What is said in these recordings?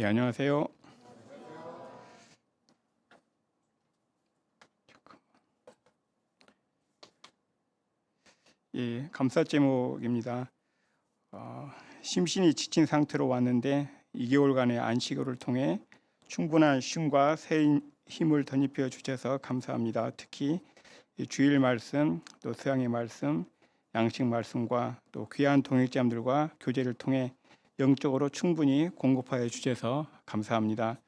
예, 안녕하세요. 예, 감사 제목입니다. 어, 심신이 지친 상태로 왔는데 2개월간의 안식을 통해 충분한 쉼과 새 힘을 덧입혀 주셔서 감사합니다. 특히 이 주일 말씀, 또 수양의 말씀, 양식 말씀과 또 귀한 동역자들과 교제를 통해 영적으로 충분히 공급하여 주셔서 감사합니다.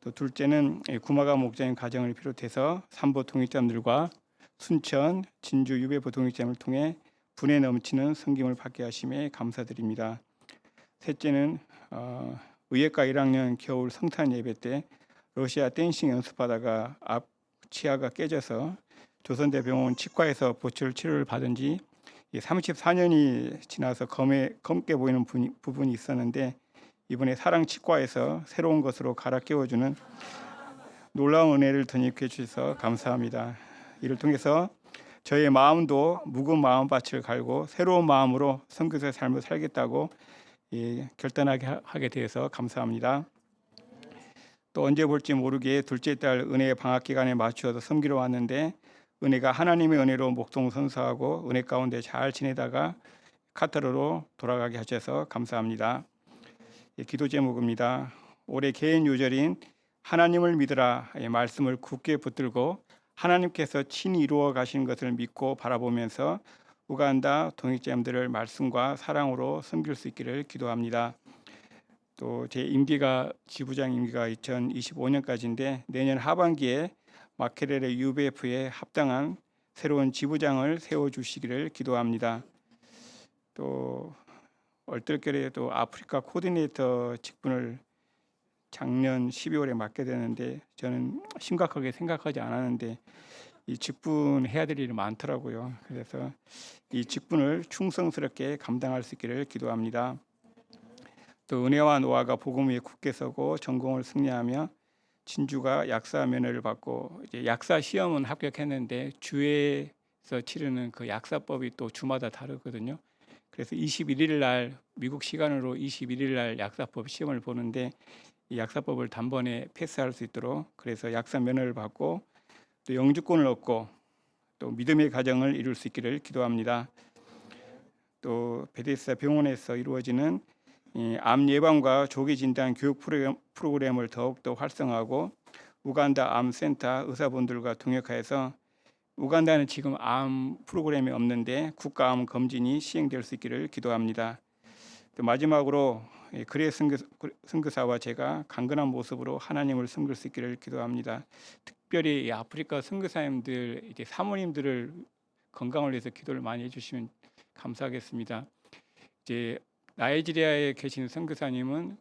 또 둘째는 이 구마가 목장인 가정을 비롯해서 삼보 동역자들과 순천, 진주 유배부 동역자를 통해 분에 넘치는 성김을 받게 하심에 감사드립니다. 셋째는 어, 의예과 1학년 겨울 성탄 예배 때 러시아 댄싱 연습하다가 앞 치아가 깨져서 조선대병원 치과에서 보철 치료를 받은 지 34년이 지나서 검에, 검게 보이는 분이, 부분이 있었는데 이번에 사랑 치과에서 새로운 것으로 갈아 끼워주는 놀라운 은혜를 덧입혀 주셔서 감사합니다. 이를 통해서 저의 마음도 묵은 마음밭을 갈고 새로운 마음으로 선교사의 삶을 살겠다고 예, 결단하게 하- 하게 되어서 감사합니다. 또 언제 볼지 모르게 둘째 딸 은혜의 방학 기간에 맞추어서 섬기러 왔는데 은혜가 하나님의 은혜로 목동선서하고 은혜 가운데 잘 지내다가 카타르로 돌아가게 하셔서 감사합니다. 예, 기도 제목입니다. 올해 개인 요절인 하나님을 믿으라 의 말씀을 굳게 붙들고 하나님께서 친히 이루어 가신 것을 믿고 바라보면서 우간다 동역자님들을 말씀과 사랑으로 섬길 수 있기를 기도합니다. 또 제 임기가 지부장 임기가 2025년까지인데 내년 하반기에 마케렐의 UBF에 합당한 새로운 지부장을 세워 주시기를 기도합니다. 또 얼떨결에 또 아프리카 코디네이터 직분을 작년 12월에 맡게 되는데 저는 심각하게 생각하지 않았는데 이 직분 해야 될 일이 많더라고요. 그래서 이 직분을 충성스럽게 감당할 수 있기를 기도합니다. 또 은혜와 노아가 복음 위에 굳게 서고 전공을 승리하며 진주가 약사 면허를 받고 이제 약사 시험은 합격했는데 주에서 치르는 그 약사법이 또 주마다 다르거든요. 그래서 21일 날 미국 시간으로 21일 날 약사법 시험을 보는데 이 약사법을 단번에 패스할 수 있도록 그래서 약사 면허를 받고 또 영주권을 얻고 또 믿음의 가정을 이룰 수 있기를 기도합니다. 또 베데스다 병원에서 이루어지는 이 암 예방과 조기 진단 교육 프로그램, 프로그램 을 더욱더 활성화하고 우간다 암센터 의사분들과 동역하여서 우간다는 지금 암 프로그램이 없는데 국가 암 검진이 시행될 수 있기를 기도합니다. 또 마지막으로 선교, 선교사와 제가 강건한 모습으로 하나님을 섬길 수 있기를 기도합니다. 특별히 이 아프리카 선교사님들 이제 사모님들을 건강을 위해서 기도를 많이 해주시면 감사하겠습니다. 이제 나이지리아에 계신 선교사님은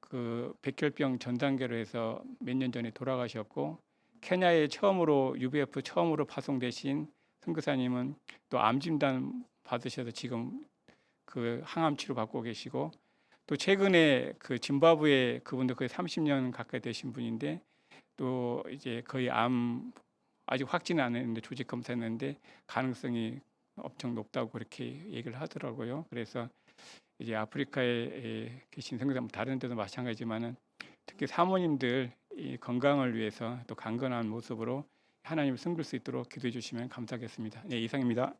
그 백혈병 전 단계로 해서 몇 년 전에 돌아가셨고 케냐에 처음으로 UBF 처음으로 파송되신 선교사님은 또 암 진단 받으셔서 지금 그 항암 치료 받고 계시고 또 최근에 그 짐바브웨 그분도 거의 30년 가까이 되신 분인데 또 이제 거의 암 아직 확진은 안 했는데 조직 검사했는데 가능성이 엄청 높다고 그렇게 얘기를 하더라고요. 그래서 이제 아프리카에 계신 선교사님 다른 데도 마찬가지지만은 특히 사모님들 이 건강을 위해서 또 강건한 모습으로 하나님을 섬길 수 있도록 기도해 주시면 감사하겠습니다. 네, 이상입니다.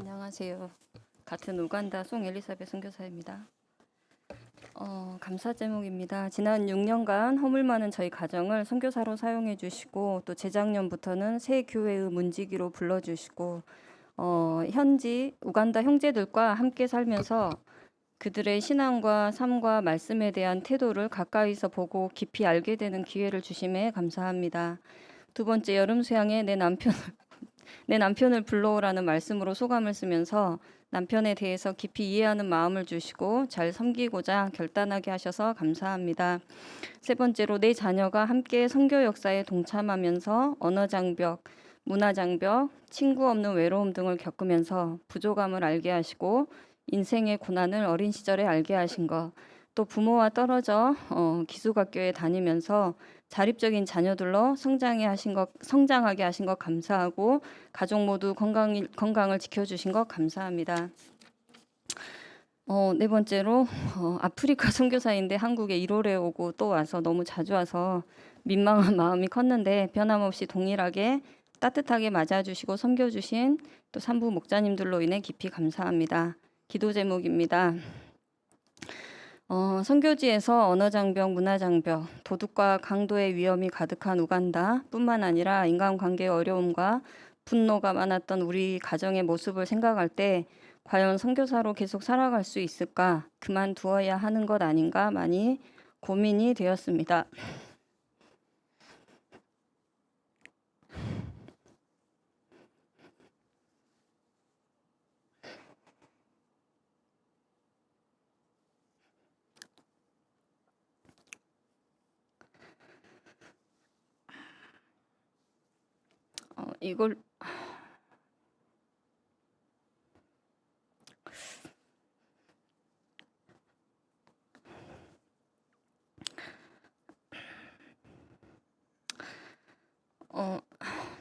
안녕하세요. 같은 우간다 송 엘리사벳 선교사입니다. 어, 감사 제목입니다. 지난 6년간 허물 많은 저희 가정을 선교사로 사용해 주시고 또 재작년부터는 새 교회의 문지기로 불러 주시고 어, 현지 우간다 형제들과 함께 살면서 그들의 신앙과 삶과 말씀에 대한 태도를 가까이서 보고 깊이 알게 되는 기회를 주심에 감사합니다. 두 번째 여름 수양에 내 남편 내 남편을 불러오라는 말씀으로 소감을 쓰면서 남편에 대해서 깊이 이해하는 마음을 주시고 잘 섬기고자 결단하게 하셔서 감사합니다. 세 번째로 내 자녀가 함께 선교 역사에 동참하면서 언어 장벽, 문화 장벽, 친구 없는 외로움 등을 겪으면서 부족함을 알게 하시고 인생의 고난을 어린 시절에 알게 하신 것, 또 부모와 떨어져 어, 기숙학교에 다니면서 자립적인 자녀들로 성장해 하신 것 성장하게 하신 것 감사하고 가족 모두 건강 건강을 지켜주신 것 감사합니다. 어, 네 번째로 어, 아프리카 선교사인데 한국에 1월에 오고 또 와서 너무 자주 와서 민망한 마음이 컸는데 변함없이 동일하게 따뜻하게 맞아주시고 섬겨주신 또 산부 목자님들로 인해 깊이 감사합니다. 기도 제목입니다. 어, 선교지에서 언어 장벽, 문화 장벽, 도둑과 강도의 위험이 가득한 우간다뿐만 아니라 인간관계의 어려움과 분노가 많았던 우리 가정의 모습을 생각할 때 과연 선교사로 계속 살아갈 수 있을까? 그만두어야 하는 것 아닌가 많이 고민이 되었습니다. 어, 이걸 어,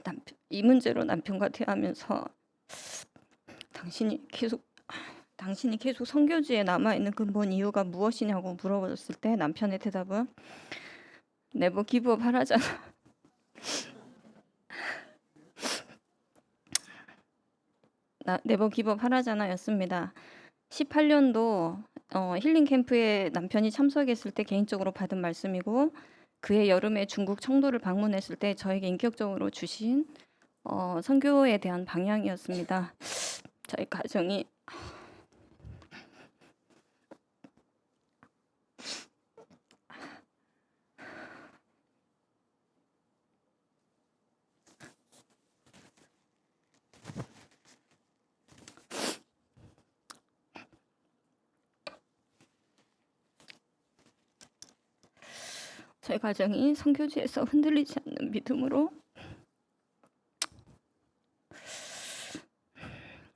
남편 이 문제로 남편과 대하면서 당신이 계속 당신이 계속 선교지에 남아 있는 근본 이유가 무엇이냐고 물어봤을 때 남편의 대답은 네버 기브업 하라잖아. 나 네버 기브업 하라잖아였습니다. 18년도 어, 힐링 캠프에 남편이 참석했을 때 개인적으로 받은 말씀이고 그해 여름에 중국 청도를 방문했을 때 저에게 인격적으로 주신 어, 선교에 대한 방향이었습니다. 저희 가정이 저희 가정이 선교지에서 흔들리지 않는 믿음으로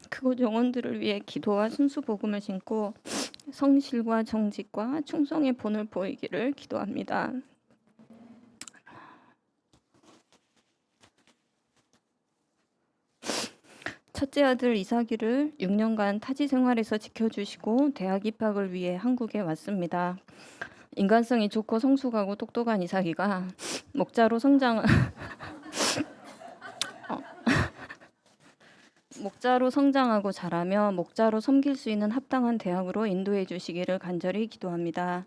그곳 영혼들을 위해 기도와 순수 복음을 신고 성실과 정직과 충성의 본을 보이기를 기도합니다. 첫째 아들 이삭이를 6년간 타지 생활에서 지켜주시고 대학 입학을 위해 한국에 왔습니다. 인간성이 좋고 성숙하고 똑똑한 이삭이가 목자로 성장 어. 목자로 성장하고 자라며 목자로 섬길 수 있는 합당한 대학으로 인도해 주시기를 간절히 기도합니다.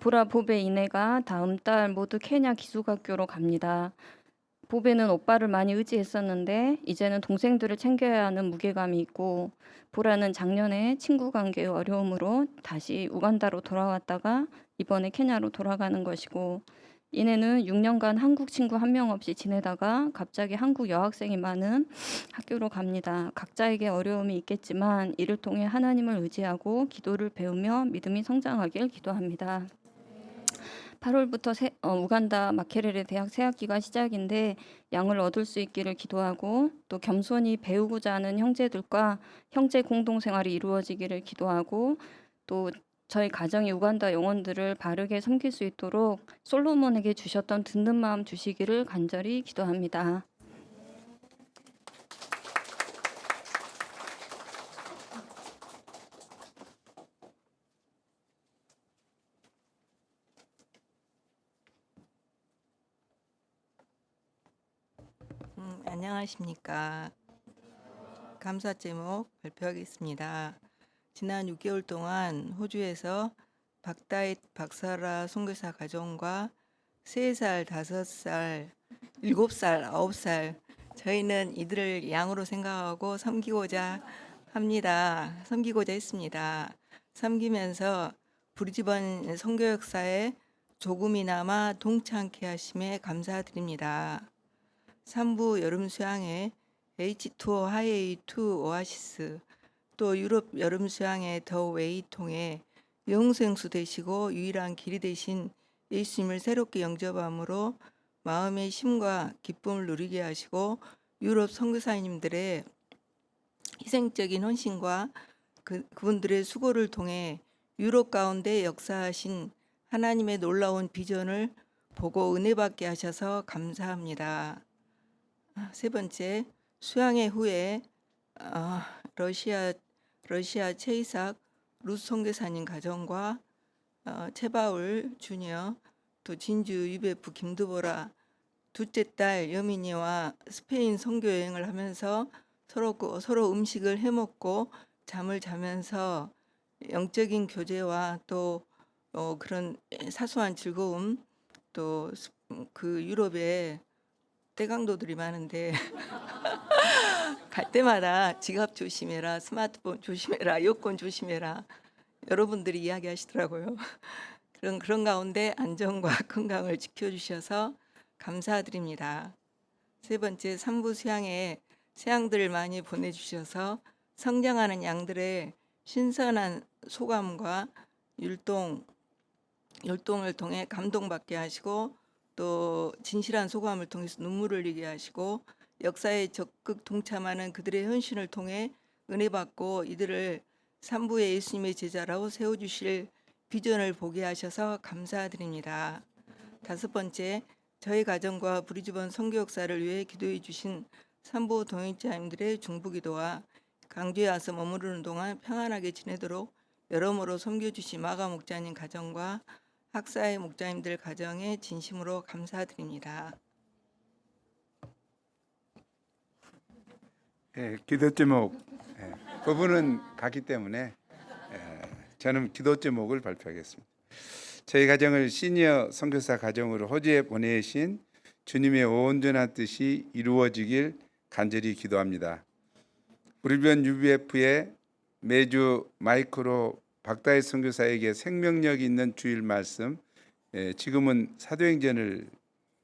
보라 보베 이내가 다음 달 모두 케냐 기숙학교로 갑니다. 보베는 오빠를 많이 의지했었는데 이제는 동생들을 챙겨야 하는 무게감이 있고 보라는 작년에 친구 관계의 어려움으로 다시 우간다로 돌아왔다가 이번에 케냐로 돌아가는 것이고 이내는 6년간 한국 친구 한 명 없이 지내다가 갑자기 한국 여학생이 많은 학교로 갑니다. 각자에게 어려움이 있겠지만 이를 통해 하나님을 의지하고 기도를 배우며 믿음이 성장하길 기도합니다. 8월부터 세, 어, 우간다 마케렐의 대학 새 학기가 시작인데 양을 얻을 수 있기를 기도하고 또 겸손히 배우고자 하는 형제들과 형제 공동 생활이 이루어지기를 기도하고 또 저희 가정이 우간다 영혼들을 바르게 섬길 수 있도록 솔로몬에게 주셨던 듣는 마음 주시기를 간절히 기도합니다. 음, 안녕하십니까. 감사 제목 발표하겠습니다. 지난 6개월 동안 호주에서 박다잇 박사라 선교사 가정과 3살, 5살, 7살, 9살 저희는 이들을 양으로 생각하고 섬기고자 합니다. 섬기고자 했습니다. 섬기면서 브리즈번 선교 역사에 조금이나마 동참케 하심에 감사드립니다. 3부 여름 수양회 H2O 하이웨이 2 오아시스 또 유럽 여름 수양회 더 웨이 통해 영생수 되시고 유일한 길이 되신 예수님을 새롭게 영접함으로 마음의 힘과 기쁨을 누리게 하시고 유럽 선교사님들의 희생적인 헌신과 그, 그분들의 수고를 통해 유럽 가운데 역사하신 하나님의 놀라운 비전을 보고 은혜 받게 하셔서 감사합니다. 아, 세 번째, 수양회 후에 아, 러시아 러시아 최이삭 루스 선교사님 가정과 어, 최바울 주니어 또 진주 유베프 김두보라 둘째 딸 여민이와 스페인 선교 여행을 하면서 서로 그- 서로 음식을 해 먹고 잠을 자면서 영적인 교제와 또 어, 그런 사소한 즐거움 또 그 유럽에 떼강도들이 많은데 갈 때마다 지갑 조심해라 스마트폰 조심해라 여권 조심해라 여러분들이 이야기하시더라고요. 그런 그런 가운데 안전과 건강을 지켜주셔서 감사드립니다. 세 번째 삼부 수양에 새양들을 많이 보내주셔서 성장하는 양들의 신선한 소감과 율동 율동을 통해 감동받게 하시고 또 진실한 소감을 통해서 눈물을 흘리게 하시고 역사에 적극 동참하는 그들의 헌신을 통해 은혜 받고 이들을 삼부의 예수님의 제자라고 세워 주실 비전을 보게 하셔서 감사드립니다. 다섯 번째, 저희 가정과 브리즈번 선교 역사를 위해 기도해 주신 삼부 동역자님들의 중부기도와 강주에 와서 머무르는 동안 평안하게 지내도록 여러모로 섬겨 주신 마가 목자님 가정과 학사의 목자님들 가정에 진심으로 감사드립니다. 예, 기도 제목 예, 부분은 같기 때문에 예, 저는 기도 제목을 발표하겠습니다. 저희 가정을 시니어 선교사 가정으로 호주에 보내신 주님의 온전한 뜻이 이루어지길 간절히 기도합니다. 브리변 UBF의 매주 마이크로 박다혜 선교사에게 생명력 있는 주일 말씀 예, 지금은 사도행전을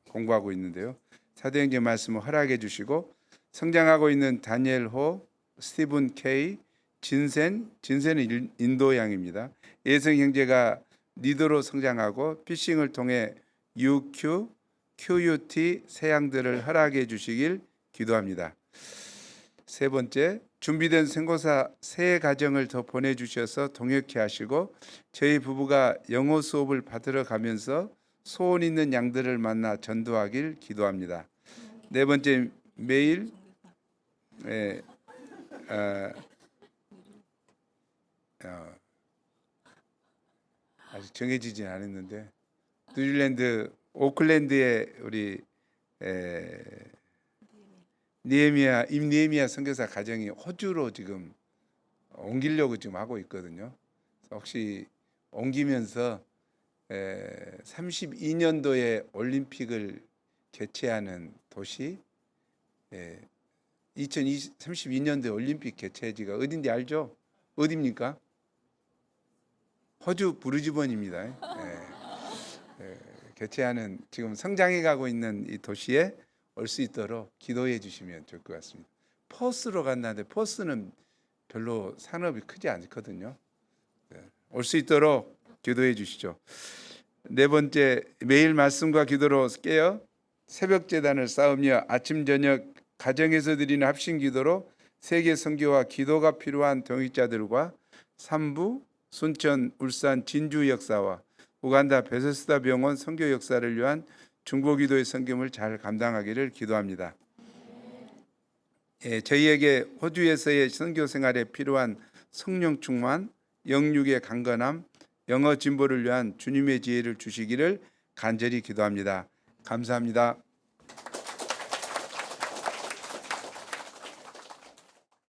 공부하고 있는데요. 사도행전 말씀을 허락해 주시고 성장하고 있는 다니엘 호, 스티븐 케이, 진센, 진센은 일- 인도양입니다. 예성 형제가 리더로 성장하고 피싱을 통해 UQ, QUT 세양들을 허락해 주시길 기도합니다. 세 번째, 준비된 선고사 새 가정을 더 보내주셔서 동역케 하시고 저희 부부가 영어 수업을 받으러 가면서 소원 있는 양들을 만나 전도하길 기도합니다. 네 번째, 매일 예, 어, 어, 아직 정해지진 않았는데 뉴질랜드 오클랜드의 우리 에, 니에미아 임니에미아 선교사 가정이 호주로 지금 옮기려고 지금 하고 있거든요. 혹시 옮기면서 에, 32년도에 올림픽을 개최하는 도시 에, 2032년도에 올림픽 개최지가 어딘지 알죠? 어디입니까? 호주 브루즈번입니다. 예. 예, 개최하는 지금 성장해 가고 있는 이 도시에 올 수 있도록 기도해 주시면 좋을 것 같습니다. 퍼스로 간다는데 퍼스는 별로 산업이 크지 않거든요. 올수 있도록 기도해 주시죠. 네 번째 매일 말씀과 기도로 깨어 새벽 재단을 쌓으며 아침 저녁 가정에서 드리는 합심 기도로 세계 선교와 기도가 필요한 동역자들과 삼부 순천 울산 진주 역사와 우간다 베세스다 병원 선교 역사를 위한 중보 기도의 성김을 잘 감당하기를 기도합니다. 예, 저희에게 호주에서의 선교 생활에 필요한 성령 충만, 영육의 강건함, 영어 진보를 위한 주님의 지혜를 주시기를 간절히 기도합니다. 감사합니다.